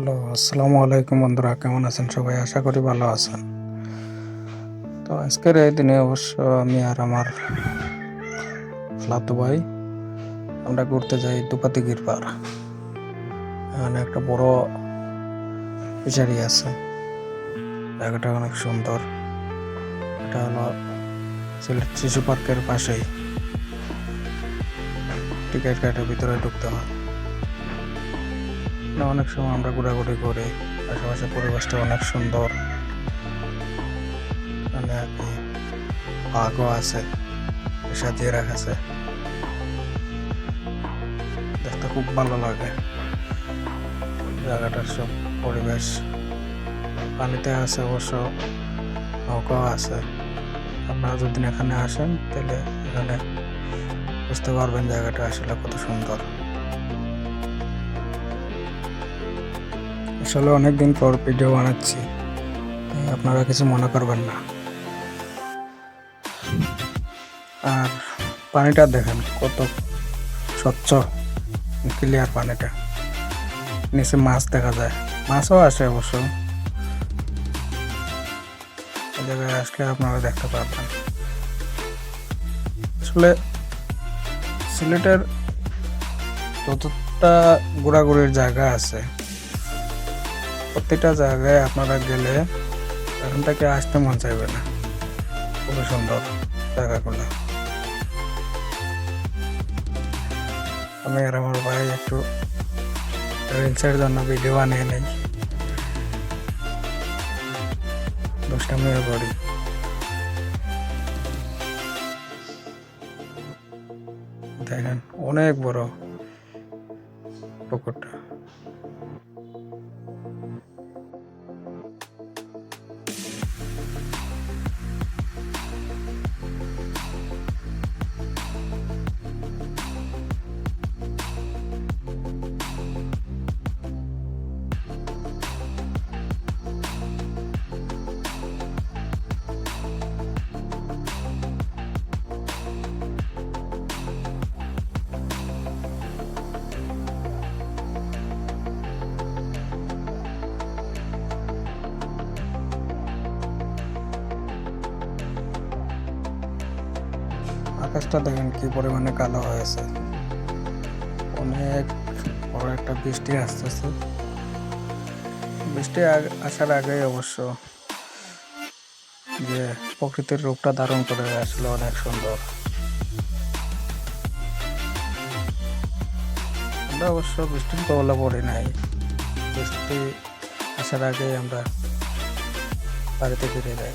Hello, আসসালামু আলাইকুম বন্ধুরা, কেমন আছেন সবাই? আশা করি ভালো আছেন। তো আজকের এই দিনে অবশ্য আমি আর আমার ফ্লাতু ভাই, আমরা ঘুরতে যাই দুপাতি গিরপার এখানে একটা বড় ফিশারি আছে। জায়গাটা অনেক সুন্দর। এটা হলো শিশু পার্কের পাশেই। টিকিট কাটার ভিতরে ঢুকতে হয়। অনেক সময় আমরা ঘোরাঘুরি করি। আশেপাশে পরিবেশটা অনেক সুন্দর। মানে বাঘও আছে, সাজিয়ে রাখাছে। দেখতে খুব ভালো লাগে। জায়গাটার সব পরিবেশ। পানিতে আছে অবশ্য, নৌকাও আছে। আপনারা যদি এখানে আসেন, তাহলে এখানে বুঝতে পারবেন জায়গাটা আসলে কত সুন্দর। আসলে অনেকদিন পর ভিডিও বানাচ্ছি। আপনারা কিছু মনে করবেন না। আর পানিটা দেখেন কত স্বচ্ছ ক্লিয়ার পানিটা। নিচে মাছ দেখা যায়। মাছও আসে অবশ্য। জায়গায় আসলে আপনারা দেখতে পারবেন। আসলে সিলেটের যতটা ঘোরাঘুরির জায়গা আছে প্রত্যেকটা জায়গায় আপনারা গেলে এখান থেকে আসতে মন চাইবে না। খুবই সুন্দর জায়গাগুলো। আমি আর আমার ভাই একটু রিলসের জন্য ভিডিও বানিয়ে নেই। দুষ্টামিও করি দেখেন, অনেক বড় পুকুরটা। আকাশটা দেখেন কি পরিমাণে কালো হয়েছে। অনেক বড় একটা বৃষ্টি আসতেছে। বৃষ্টি আসার আগে অবশ্য যে প্রকৃতির রূপটা ধারণ করে আসলে অনেক সুন্দর। আমরা অবশ্য বৃষ্টির কবলে পড়ি নাই। বৃষ্টি আসার আগেই আমরা বাড়িতে ফিরে যাই।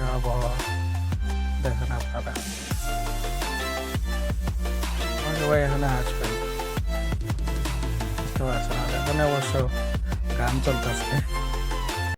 একটা আবহাওয়া দেখেন আপনারা। সবাই এখানে আসবেন। বুঝতে পারছেন এখানে অবশ্য গান চলতেছে।